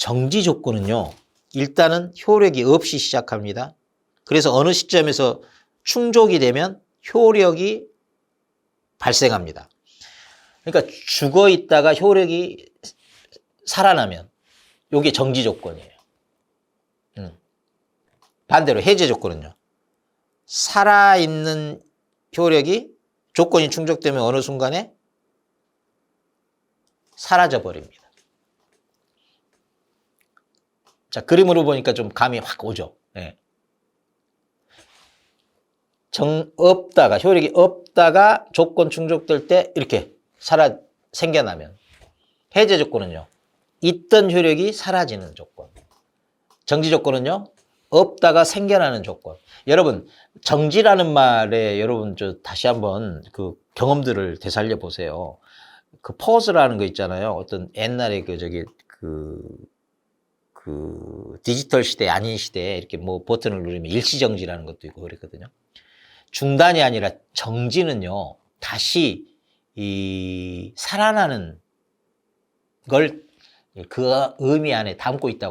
정지 조건은요. 일단은 효력이 없이 시작합니다. 그래서 어느 시점에서 충족이 되면 효력이 발생합니다. 그러니까 죽어 있다가 효력이 살아나면 요게 정지 조건이에요. 음. 반대로 해제 조건은요. 살아있는 효력이 조건이 충족되면 어느 순간에 사라져 버립니다. 자, 그림으로 보니까 좀 감이 확 오죠. 예. 정, 없다가, 효력이 없다가 조건 충족될 때 이렇게 살아, 생겨나면. 해제 조건은요. 있던 효력이 사라지는 조건. 정지 조건은요. 없다가 생겨나는 조건. 여러분, 정지라는 말에 여러분 저 다시 한번 그 경험들을 되살려 보세요. 그 퍼즈라는 거 있잖아요. 어떤 옛날에 그 저기 그, 그 디지털 시대 아닌 시대에 이렇게 뭐 버튼을 누르면 일시정지라는 것도 있고 그랬거든요. 중단이 아니라 정지는요, 다시 이 살아나는 걸 그 의미 안에 담고 있다고